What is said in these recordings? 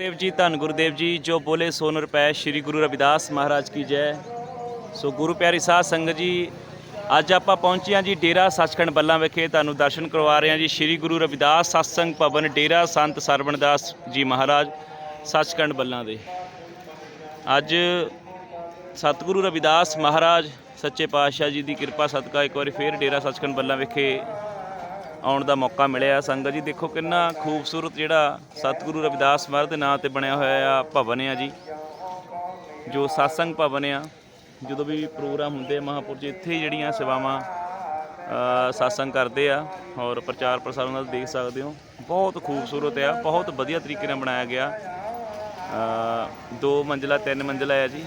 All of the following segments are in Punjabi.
ਦੇਵ ਜੀ, ਧੰਨ ਗੁਰਦੇਵ ਜੀ, ਜੋ ਬੋਲੇ ਸੋ ਨ ਸ੍ਰੀ ਗੁਰੂ ਰਵਿਦਾਸ ਮਹਾਰਾਜ ਕੀ ਜੈ। ਸੋ ਗੁਰੂ ਪਿਆਰੀ ਸਾਧ ਸੰਗਤ ਜੀ, ਅੱਜ ਆਪਾਂ ਪਹੁੰਚੇ ਹਾਂ ਜੀ ਡੇਰਾ ਸੱਚਖੰਡ ਬੱਲਾ ਵਿਖੇ। ਤੁਹਾਨੂੰ ਦਰਸ਼ਨ ਕਰਵਾ ਰਹੇ ਹਾਂ ਜੀ ਸ੍ਰੀ ਗੁਰੂ ਰਵਿਦਾਸ ਸਤਸੰਗ ਭਵਨ, ਡੇਰਾ ਸੰਤ ਸਰਵਣਦਾਸ ਜੀ ਮਹਾਰਾਜ ਸੱਚਖੰਡ ਬੱਲਾ ਦੇ। ਅੱਜ ਸਤਿਗੁਰੂ ਰਵਿਦਾਸ ਮਹਾਰਾਜ, ਸੱਚੇ ਪਾਤਸ਼ਾਹ ਜੀ ਦੀ ਕਿਰਪਾ ਸਦਕਾ ਇੱਕ ਵਾਰੀ ਫੇਰ ਡੇਰਾ ਸੱਚਖੰਡ ਬੱਲਾ ਵਿਖੇ ਆਉਣ ਦਾ ਮੌਕਾ ਮਿਲਿਆ। ਸੰਗਤ ਜੀ ਦੇਖੋ ਕਿੰਨਾ ਖੂਬਸੂਰਤ ਜਿਹੜਾ ਸਤਿਗੁਰੂ ਰਵਿਦਾਸ ਮਹਾਰਾਜ ਦੇ ਨਾਂ ਤੇ ਬਣਿਆ ਹੋਇਆ ਆ ਭਵਨ ਆ ਜੀ। ਜੋ satsang ਭਵਨ ਆ ਜਦੋਂ ਵੀ ਪ੍ਰੋਗਰਾਮ ਹੁੰਦੇ ਆ ਮਹਾਂਪੁਰਸ਼ ਇੱਥੇ ਜਿਹੜੀਆਂ ਸੇਵਾਵਾਂ ਅ, satsang ਕਰਦੇ ਆ ਔਰ ਪ੍ਰਚਾਰ ਪ੍ਰਸਾਰ ਉਹਨਾਂ ਦਾ ਦੇਖ ਸਕਦੇ ਹੋ। ਬਹੁਤ ਖੂਬਸੂਰਤ ਆ ਬਹੁਤ ਵਧੀਆ ਤਰੀਕੇ ਨਾਲ ਬਣਾਇਆ ਗਿਆ। ਦੋ ਮੰਜ਼ਲਾ ਤਿੰਨ ਮੰਜ਼ਲਾ ਆ ਜੀ।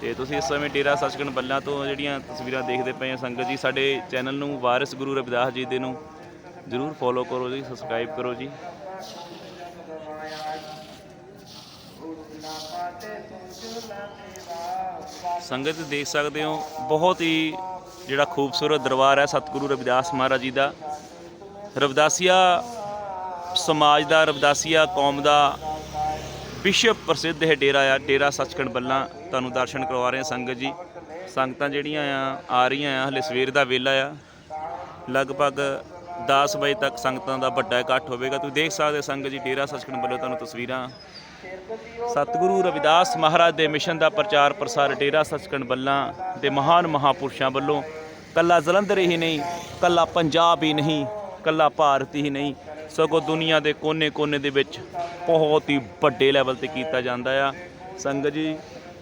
ਤੇ ਤੁਸੀਂ ਇਸ ਸਮੇਂ ਡੇਰਾ ਸੱਚਖੰਡ ਬੱਲਾ ਤੋਂ ਜਿਹੜੀਆਂ ਤਸਵੀਰਾਂ ਦੇਖਦੇ ਪਏ ਆ ਸੰਗਤ ਜੀ, ਸਾਡੇ ਚੈਨਲ ਨੂੰ ਵਾਰਿਸ ਗੁਰੂ ਰਵਿਦਾਸ ਜੀ ਦੇ ਨੂੰ ਜਰੂਰ ਫੋਲੋ ਕਰੋ ਜੀ ਸਬਸਕ੍ਰਾਈਬ ਕਰੋ ਜੀ। ਸੰਗਤ ਦੇਖ ਸਕਦੇ ਹੋ, ਬਹੁਤ ਹੀ ਜਿਹੜਾ ਖੂਬਸੂਰਤ ਦਰਬਾਰ ਹੈ ਸਤਿਗੁਰੂ ਰਵਿਦਾਸ ਮਹਾਰਾਜ ਜੀ ਦਾ। ਰਵਿਦਾਸੀਆ ਸਮਾਜ ਦਾ, ਰਵਿਦਾਸੀਆ ਕੌਮ ਦਾ ਵਿਸ਼ਵ ਪ੍ਰਸਿੱਧ ਹੈ ਡੇਰਾ ਆ, ਡੇਰਾ ਸੱਚਖੰਡ ਬੱਲਾ ਤੁਹਾਨੂੰ ਦਰਸ਼ਨ ਕਰਵਾ ਰਹੇ ਹਾਂ ਸੰਗਤ ਜੀ। ਸੰਗਤਾਂ ਜਿਹੜੀਆਂ ਆ ਆ ਰਹੀਆਂ ਆ, ਹਲੇ ਸਵੇਰ ਦਾ ਵੇਲਾ ਆ। ਲਗਭਗ 10 ਵਜੇ ਤੱਕ ਸੰਗਤਾਂ ਦਾ ਵੱਡਾ ਇਕੱਠ ਹੋਵੇਗਾ। ਤੁਸੀਂ ਦੇਖ ਸਕਦੇ ਹੋ ਸੰਗਤ ਜੀ, ਡੇਰਾ ਸੱਚਖੰਡ ਵੱਲੋਂ ਤੁਹਾਨੂੰ ਤਸਵੀਰਾਂ। ਸਤਿਗੁਰੂ ਰਵਿਦਾਸ ਮਹਾਰਾਜ ਦੇ ਮਿਸ਼ਨ ਦਾ ਪ੍ਰਚਾਰ ਪ੍ਰਸਾਰ ਡੇਰਾ ਸੱਚਖੰਡ ਵੱਲਾਂ ਦੇ ਮਹਾਨ ਮਹਾਪੁਰਸ਼ਾਂ ਵੱਲੋਂ। ਕੱਲਾ ਜਲੰਧਰ ਹੀ ਨਹੀਂ, ਕੱਲਾ ਪੰਜਾਬ ਹੀ ਨਹੀਂ, ਕੱਲਾ ਭਾਰਤ ਹੀ ਨਹੀਂ, ਸਗੋਂ ਦੁਨੀਆ ਦੇ ਕੋਨੇ-ਕੋਨੇ ਦੇ ਵਿੱਚ ਬਹੁਤ ਹੀ ਵੱਡੇ ਲੈਵਲ ਤੇ ਕੀਤਾ ਜਾਂਦਾ ਆ। ਸੰਗਤ ਜੀ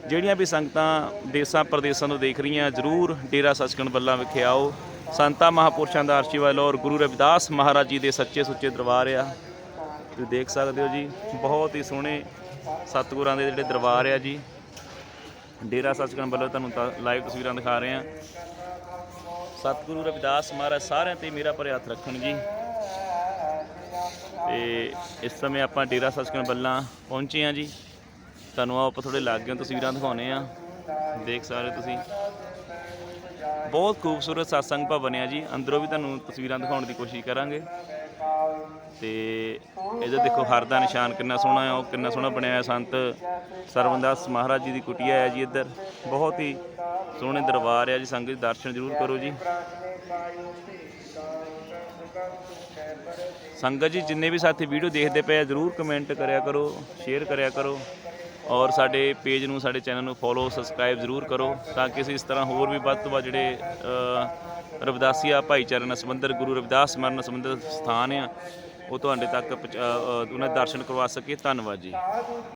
ਜਿਹੜੀਆਂ ਵੀ ਸੰਗਤਾਂ ਦੇਸਾਂ ਪ੍ਰਦੇਸਾਂ ਤੋਂ ਦੇਖ ਰਹੀਆਂ, ਜਰੂਰ ਡੇਰਾ ਸੱਚਖੰਡ ਬੱਲਾ ਵਿਖੇ ਆਓ। ਸੰਤਾਂ ਮਹਾਪੁਰਸ਼ਾਂ ਦਾ ਆਸ਼ੀਰਵਾਦ ਲਓ ਔਰ ਗੁਰੂ ਰਵਿਦਾਸ ਮਹਾਰਾਜ ਜੀ ਦੇ ਸੱਚੇ ਸੁੱਚੇ ਦਰਬਾਰ ਆ। ਤੁਸੀਂ ਦੇਖ ਸਕਦੇ ਹੋ ਜੀ, ਬਹੁਤ ਹੀ ਸੋਹਣੇ ਸਤਿਗੁਰਾਂ ਦੇ ਜਿਹੜੇ ਦਰਬਾਰ ਆ ਜੀ। ਡੇਰਾ ਸੱਚਖੰਡ ਵੱਲੋਂ ਤੁਹਾਨੂੰ ਤਾਂ ਲਾਈਵ ਤਸਵੀਰਾਂ ਦਿਖਾ ਰਹੇ ਆ ਸਤਿਗੁਰੂ ਰਵਿਦਾਸ ਮਹਾਰਾਜ ਸਾਰਿਆਂ ਤੇ ਮੇਰਾ ਭਰੇ ਹੱਥ ਰੱਖਣ ਜੀ। ਤੇ ਇਸ ਸਮੇਂ ਆਪਾਂ ਡੇਰਾ ਸੱਚਖੰਡ ਬੱਲਾ ਪਹੁੰਚੇ ਆ ਜੀ। ਤੁਹਾਨੂੰ ਆਪ ਥੋੜੇ ਲੱਗ ਗਏ ਤਸਵੀਰਾਂ ਦਿਖਾਉਨੇ ਆ। ਦੇਖ ਸਕਦੇ ਹੋ ਤੁਸੀਂ। ਬਹੁਤ ਖੂਬਸੂਰਤ satsang ਭਵਨ ਆ ਜੀ। ਅੰਦਰੋਂ ਵੀ ਤੁਹਾਨੂੰ ਤਸਵੀਰਾਂ ਦਿਖਾਉਣ ਦੀ ਕੋਸ਼ਿਸ਼ ਕਰਾਂਗੇ। ਤੇ ਇਹਦੇ ਦੇਖੋ, ਹਰ ਦਾ ਨਿਸ਼ਾਨ ਕਿੰਨਾ ਸੋਹਣਾ ਹੈ ਉਹ ਕਿੰਨਾ ਸੋਹਣਾ ਬਣਿਆ ਹੋਇਆ ਸੰਤ ਸਰਵਨਦਾਸ ਮਹਾਰਾਜ ਜੀ ਦੀ ਕੁਟੀਆ ਹੈ ਜੀ ਇੱਧਰ। ਬਹੁਤ ਹੀ ਸੋਹਣੇ ਦਰਬਾਰ ਹੈ ਜੀ, ਸੰਗਤ ਦਰਸ਼ਨ ਜ਼ਰੂਰ ਕਰੋ ਜੀ। ਸੰਗਤ ਜੀ, ਜਿੰਨੇ ਵੀ ਸਾਥੀ ਵੀਡੀਓ ਦੇਖਦੇ ਪਏ ਆ, ਜਰੂਰ ਕਮੈਂਟ ਕਰਿਆ ਕਰੋ ਸ਼ੇਅਰ ਕਰਿਆ ਕਰੋ। ਔਰ ਸਾਡੇ ਪੇਜ ਨੂੰ ਸਾਡੇ ਚੈਨਲ ਨੂੰ ਫੋਲੋ ਸਬਸਕ੍ਰਾਈਬ ਜਰੂਰ ਕਰੋ ਤਾਂ ਕਿ ਅਸੀਂ ਇਸ ਤਰ੍ਹਾਂ ਹੋਰ ਵੀ ਵੱਧ ਤੋਂ ਵੱਧ ਜਿਹੜੇ ਰਵਿਦਾਸੀਆ ਭਾਈਚਾਰੇ ਨਾਲ ਸੰਬੰਧਿਤ ਗੁਰੂ ਰਵਿਦਾਸ ਮਰਨ ਸੰਬੰਧਿਤ ਸਥਾਨ ਆ ਉਹ ਤੁਹਾਡੇ ਤੱਕ ਪਹੁੰਚਾ- ਅ, ਉਹਨਾਂ ਦੇ ਦਰਸ਼ਨ ਕਰਵਾ ਸਕੀਏ। ਧੰਨਵਾਦ ਜੀ।